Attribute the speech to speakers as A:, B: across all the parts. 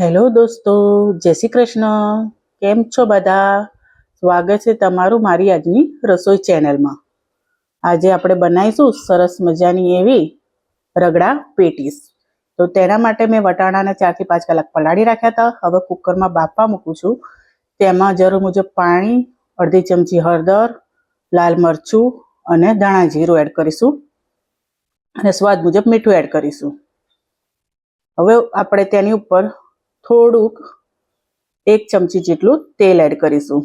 A: Hello દોસ્તો, જય શ્રી કૃષ્ણ. કેમ છો બધા? સ્વાગત છે તમારું મારી આજની રસોઈ ચેનલમાં. આજે આપણે બનાવીશું સરસ મજાની એવી રગડા પેટીસ. તો તેના માટે મેં વટાણાને ચારથી પાંચ કલાક પલાળી રાખ્યા હતા. હવે કુકરમાં બાફવા મૂકું છું. તેમાં જરૂર મુજબ પાણી, અડધી ચમચી હળદર, લાલ મરચું અને ધાણા જીરું એડ કરીશું. અને સ્વાદ મુજબ મીઠું એડ કરીશું. હવે આપણે તેની ઉપર થોડુંક એક ચમચી જેટલું તેલ એડ કરીશું.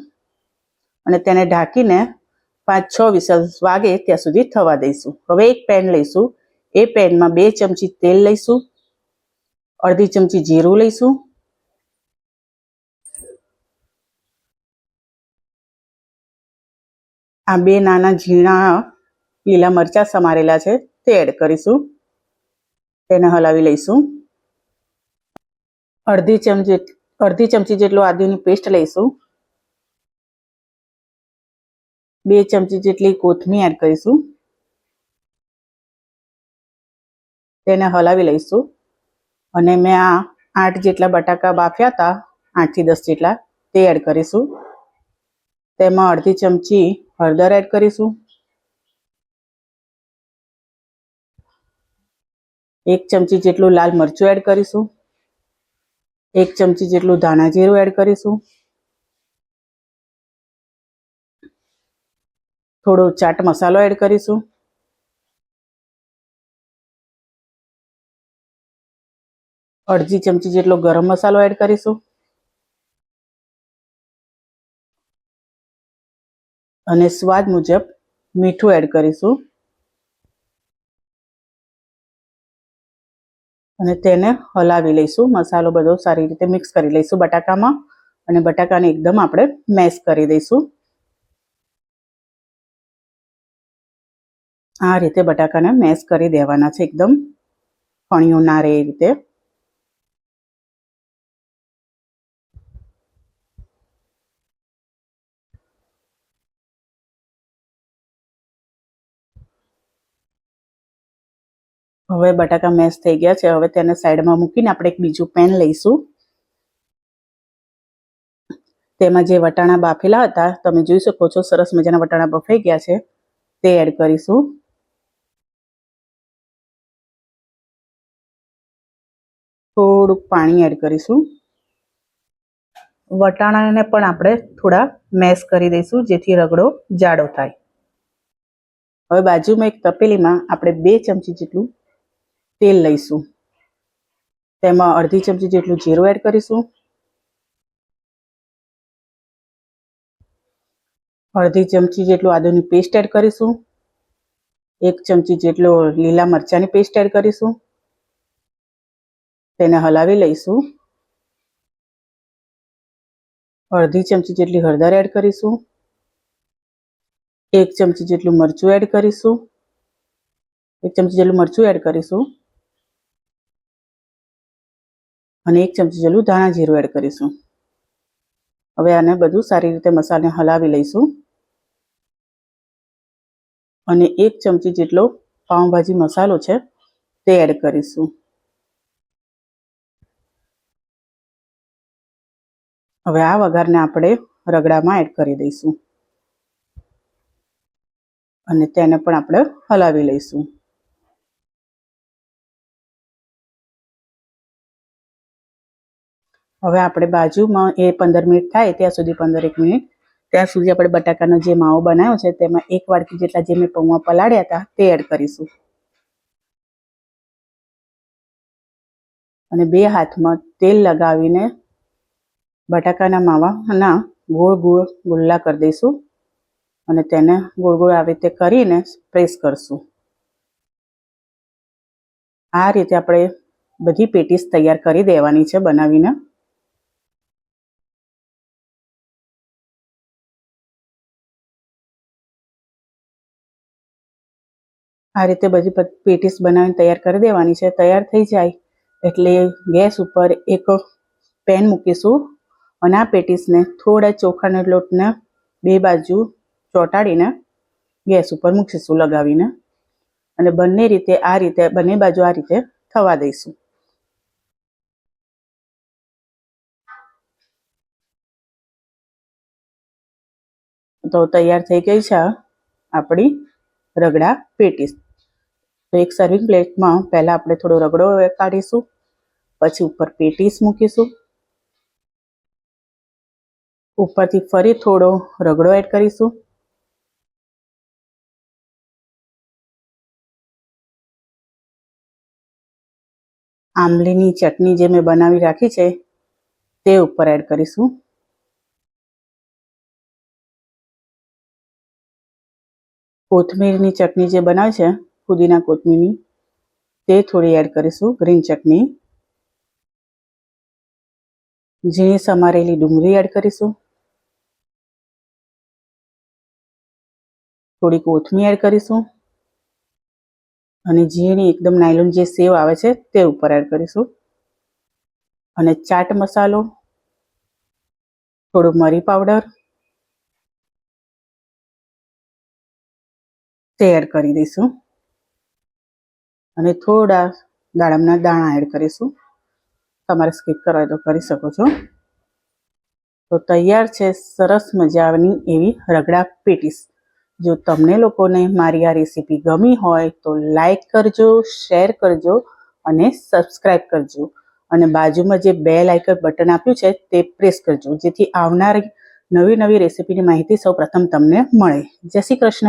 A: અને તેને ઢાંકીને પાંચ છ વિસલ વાગે ત્યાં સુધી થવા દઈશું. હવે એક પેન લઈશું. એ પેનમાં બે ચમચી તેલ લઈશું. અડધી ચમચી જીરું લઈશું. આ બે નાના ઝીણા લીલા મરચાં સમારેલા છે તે એડ કરીશું. તેને હલાવી લઈશું. અડધી ચમચી અડધી ચમચી જેટલું આદુની પેસ્ટ લઈશું. બે ચમચી જેટલી કોથમી એડ કરીશું. તેને હલાવી લઈશું. અને મેં આ આઠ જેટલા બટાકા બાફ્યા હતા, આઠથી દસ જેટલા, તે એડ કરીશું. તેમાં અડધી ચમચી હળદર એડ કરીશું. એક ચમચી જેટલું લાલ મરચું એડ કરીશું. એક ચમચી જેટલું ધાણા જીરું એડ કરીશું. થોડો ચાટ મસાલો એડ કરીશું. અડધી ચમચી જેટલો ગરમ મસાલો એડ કરીશું. અને સ્વાદ મુજબ મીઠું એડ કરીશું. અને તેને હલાવી લઈશું. મસાલો બધો સારી રીતે મિક્સ કરી લઈશું બટાકામાં. અને બટાકાને એકદમ આપણે મેશ કરી દઈશું. આ રીતે બટાકાને મેશ કરી દેવાના છે એકદમ. ફણિયું ના રહે એ રીતે. હવે બટાકા મેશ થઈ ગયા છે. હવે તેને સાઈડમાં મૂકીને આપણે એક બીજું પેન લઈશું. તેમાં જે વટાણા બાફેલા હતા, તમે જોઈ શકો છો, સરસ મજાના વટાણા બફાઈ ગયા છે. તે એડ કરીશું. થોડુંક પાણી એડ કરીશું. વટાણાને પણ આપણે થોડા મેશ કરી દઈશું, જેથી રગડો જાડો થાય. હવે બાજુમાં એક તપેલીમાં આપણે બે ચમચી જેટલું તેલ લઈશું. તેમાં અડધી ચમચી જેટલું જીરું એડ કરીશું. અડધી ચમચી જેટલું આદુની પેસ્ટ એડ કરીશું. એક ચમચી જેટલો લીલા મરચાંની પેસ્ટ એડ કરીશું. તેને હલાવી લઈશું. અડધી ચમચી જેટલી હળદર એડ કરીશું. એક ચમચી જેટલું મરચું એડ કરીશું. એક ચમચી જેટલું મરચું એડ કરીશું. અને એક ચમચી જેટલું ધાણા જીરું એડ કરીશું. હવે આને બધું સારી રીતે મસાલાને હલાવી લઈશું. અને એક ચમચી જેટલો પાઉંભાજી મસાલો છે તે એડ કરીશું. હવે આ વઘારને આપણે રગડામાં એડ કરી દઈશું. અને તેને પણ આપણે હલાવી લઈશું. હવે આપણે બાજુમાં એ પંદર મિનિટ થાય ત્યાં સુધી પંદર એક મિનિટ. ત્યાં સુધી આપણે બટાકાનો જે માવો બનાવ્યો છે તેમાં એક વાડકી જેટલા જે મેં પૌવા પલાળ્યા હતા તે એડ કરીશું. અને બે હાથમાં તેલ લગાવીને બટાકાના માવાના ગોળ ગોળ ગુલ્લા કરી દઈશું. અને તેને ગોળ ગોળ આવી રીતે કરીને પ્રેસ કરશું. આ રીતે આપણે બધી પેટીસ તૈયાર કરી દેવાની છે બનાવીને. આ રીતે બધી પેટીસ બનાવીને તૈયાર કરી દેવાની છે. તૈયાર થઈ જાય એટલે ગેસ ઉપર એક પેન મૂકીશું અને આ પેટીસને થોડા ચોખાના લોટને બે બાજુ ચોંટાડીને ગેસ ઉપર મૂકીશું લગાવીને. અને બંને રીતે આ રીતે, બંને બાજુ આ રીતે થવા દઈશું. તો તૈયાર થઈ ગઈ છે આપણી રગડા પેટીસ. તો એક સર્વિંગ પ્લેટમાં પહેલાં આપણે થોડો રગડો કાઢીશું, પછી ઉપર પેટીસ મૂકીશું. ઉપરથી ફરી થોડો રગડો એડ કરીશું. આંબલીની ચટણી જે મેં બનાવી રાખી છે, તે ઉપર એડ કરીશું. કોથમીરની ચટણી જે બનાવી છે પુદીના કોથમીરની તે થોડી એડ કરીશું ગ્રીન ચટણી. ઝીણી સમારેલી ડુંગળી એડ કરીશું. થોડી કોથમી એડ કરીશું. અને ઝીણી એકદમ નાયલોન જે સેવ આવે છે, તે ઉપર એડ કરીશું. અને ચાટ મસાલો, થોડું મરી પાવડર તે એડ કરી દઈશું. અને થોડા દાડમના દાણા એડ કરીશું. તમારે સ્કીપ કરવા તો કરી શકો છો. તો તૈયાર છે સરસ મજાની એવી રગડા પેટીસ. જો તમને લોકોને મારી આ રેસીપી ગમી હોય તો લાઈક કરજો શેર કરજો અને સબસ્ક્રાઈબ કરજો. અને બાજુમાં જે બે આઇકન બટન આપ્યું છે તે પ્રેસ કરજો. જેથી આવનારી નવી નવી રેસીપીની માહિતી સૌ પ્રથમ તમને મળે. જય શ્રી કૃષ્ણ.